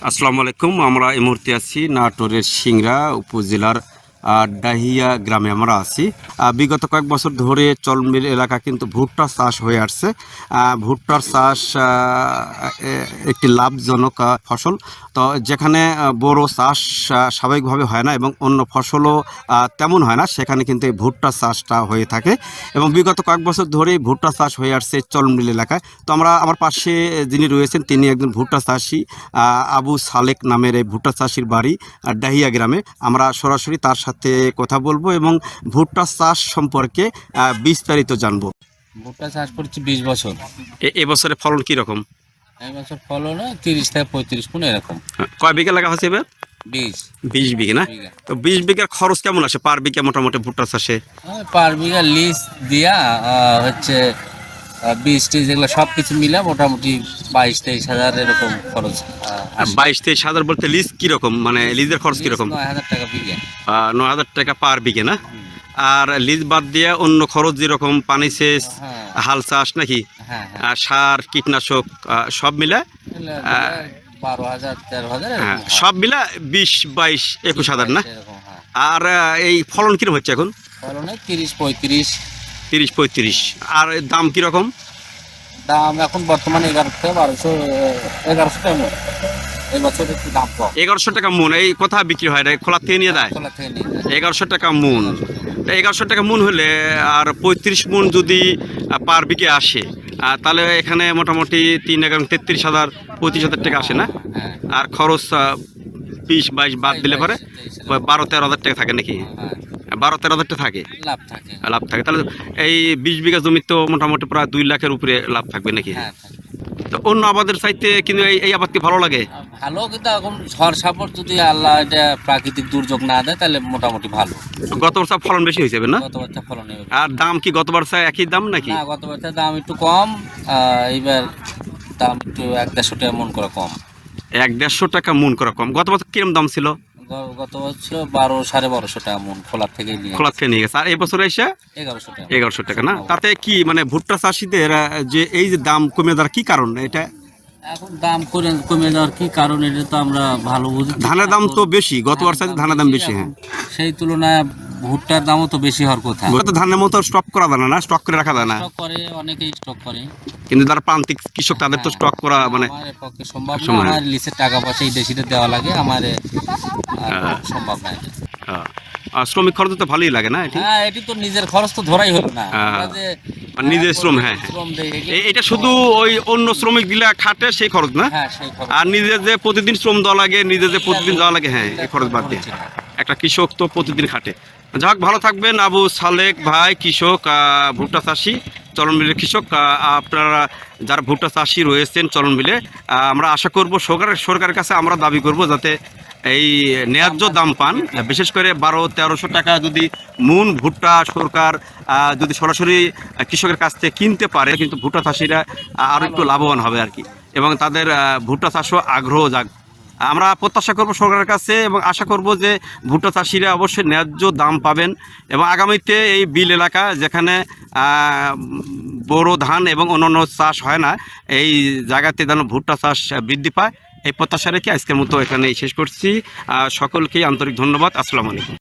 আসসালামু আলাইকুম আমরা এই মুহূর্তে আছি নাটোরের সিংরা উপজেলার ডাহিয়া গ্রামে আমরা আছি। বিগত কয়েক বছর ধরে চলমিল এলাকা কিন্তু ভুট্টা চাষ হয়ে আসছে। ভুট্টার চাষ একটি লাভজনক ফসল। তো যেখানে বড় চাষ স্বাভাবিকভাবে হয় না এবং অন্য ফসলও তেমন হয় না, সেখানে কিন্তু এই ভুট্টা চাষটা হয়ে থাকে। এবং বিগত কয়েক বছর ধরেই ভুট্টা চাষ হয়ে আসছে চলমিল এলাকায়। তো আমরা, আমার পাশে যিনি রয়েছেন, তিনি একজন ভুট্টা চাষি আবু সালেক নামের এই ভুট্টা চাষির বাড়ি ডাহিয়া গ্রামে। আমরা সরাসরি তার সাথে কথা বলব এবং ভুট্টা চাষ সম্পর্কে বিস্তারিত জানব। ভুট্টা চাষ করছি বিশ বছর। এ- এবছরে ফলন কীরকম এই বছর ফলন তিরিশ থেকে পঁয়ত্রিশ কোন এরকম। কয় বিঘা লাগা হয়েছে এবার? বিশ। বিশ বিঘা না? তো বিশ বিঘার খরচ কেমন আসে? পার বিঘা মোটামুটি ভুট্টা চাষে? পার বিঘা লিজ দিয়া হচ্ছে বীজ টিজ এগুলো সব কিছু মিলে মোটামুটি বাইশ তেইশ হাজার এরকম খরচ। আসে। বাইশ তেইশ হাজার বলতে লিজ কীরকম? মানে লিজের খরচ কীরকম? নয় হাজার টাকা বিঘা। নয় হাজার টাকা পার বিঘে না? আর লিজ বাদ দিয়ে অন্য খরচ যেরকম পানি সেচ হ্যাঁ। হাল চাষ নাকি? হ্যাঁ হ্যাঁ। আর সার কীটনাশক সব মিলে বারো হাজার তেরো হাজার এরকম। সব মিলে বিশ বাইশ একুশ হাজার না? আর এই ফলন কীরকম হচ্ছে এখন? ফলনে তিরিশ পঁয়ত্রিশ তিরিশ পঁয়ত্রিশ। আর এর দাম কীরকম? দাম এখন বর্তমানে এগারো থেকে বারোশো এগারোশো টাকা মন। এই বছর একটু দাম কম। এগারোশো টাকা মন। এই কোথা বিক্রি হয় এটা খোলা থেকে নিয়ে যায়? খোলা থেকে নিয়ে যায়। এগারোশো টাকা মন। এগারোশো টাকা মন হলে আর পঁয়ত্রিশ মন যদি আহ, পার বিঘে আসে আহ, তাহলে এখানে মোটামুটি তিন এগারো তেত্রিশ হাজার পঁয়ত্রিশ হাজার টাকা আসে না? হ্যাঁ। আর খরচ আহ, বিশ বাইশ বাদ দিলে পরে বারো তেরো হাজার টাকা থাকে নাকি? হ্যাঁ, বারো তেরো হাজারটা থাকে। লাভ থাকে। লাভ থাকে। তাহলে এই বিশ বিঘা জমি তো মোটামুটি প্রায় দুই লাখের উপরে লাভ থাকবে নাকি? হ্যাঁ তো অন্য আবাদের চাইতে কিন্তু এই এই আবাদ কি ভালো লাগে? ভালো কিন্তু এখন ঝড় সাপট যদি আল্লাহ এটা প্রাকৃতিক দুর্যোগ না দেয় তাহলে মোটামুটি ভালো। গত বছর ফলন বেশি হয়েছে না? গত বছর ফলন আর দাম কি গত বছর একই দাম নাকি? না গত বছর দাম একটু কম এইবার দাম একটু এক দেড়শো টাকা মন করে কম। এক দেড়শো টাকা মন করা কম। গত বছর কিরম দাম ছিল? গত বছর বারো সাড়ে বারোশো টাকা মন খোলার থেকে নিয়ে থেকে নিয়ে গেছে। আর এই বছর এসে? এগারোশো টাকা। এগারোশো টাকা না? তাতে কি মানে ভুট্টা চাষিদের যে এই যে দাম কমে দেওয়ার কি কারণ এটা? এখন দাম করে কমে যাওয়ার কি কারণ এটা তো আমরা ভালো বুঝি। ধানের দাম তো বেশি গত বছর ধানের দাম বেশি হ্যাঁ। সেই তুলনায় ভুট্টার দামও তো বেশি হওয়ার কথা। ভুট্টা তো ধানের মতো স্টক করা যায় না না? স্টক করে রাখা যায় না? স্টক করে অনেকেই স্টক করে। কিন্তু যারা প্রান্তিক কৃষক তাদের তো স্টক করা মানে আমার পক্ষে সম্ভব না। আর আমার লিসের টাকা পয়সা এই দেশিতে দেওয়া লাগে আমার আর সম্ভব না এটা। আর শ্রমিক খরচ তো ভালোই লাগে না এটি? হ্যাঁ এটি তো নিজের খরচ তো ধরাই হলো না। হ্যাঁ। আমরা যে নিজের শ্রম, হ্যাঁ, হ্যাঁ। শ্রম দেই এটা শুধু ওই অন্য শ্রমিক দিলে খাটে সেই খরচ না? হ্যাঁ সেই খরচ। আর নিজের যে প্রতিদিন শ্রম দেওয়া লাগে নিজের যে প্রতিদিন দেওয়া লাগে হ্যাঁ এই খরচ বাদ দিয়ে। একটা কৃষক তো প্রতিদিন খাটে। যাক ভালো থাকবেন আবু সালেক ভাই কৃষক ভুট্টা চাষি চলন মিলের কৃষক আপনারা যারা ভুট্টা চাষি রয়েছেন চলন মিলে আমরা আশা করব সরকারের সরকারের কাছে আমরা দাবি করব যাতে এই ন্যায্য দাম পান বিশেষ করে বারো, তেরোশো টাকা যদি মুন ভুট্টা সরকার যদি সরাসরি কৃষকের কাছ থেকে কিনতে পারে, কিন্তু ভুট্টা চাষিরা আরও একটু লাভবান হবে আর কি। এবং তাদের ভুট্টা চাষও আগ্রহ জাগ আমরা প্রত্যাশা করব সরকারের কাছে এবং আশা করব যে ভুট্টা চাষিরা অবশ্যই ন্যায্য দাম পাবেন এবং আগামীতে এই বিল এলাকা যেখানে বোরো ধান এবং অন্যান্য চাষ হয় না, এই জায়গাতে যেন ভুট্টা চাষ বৃদ্ধি পায়। এই প্রত্যাশা রেখে আজকের মতো এখানেই শেষ করছি। সকলকেই আন্তরিক ধন্যবাদ। আসসালামু আলাইকুম।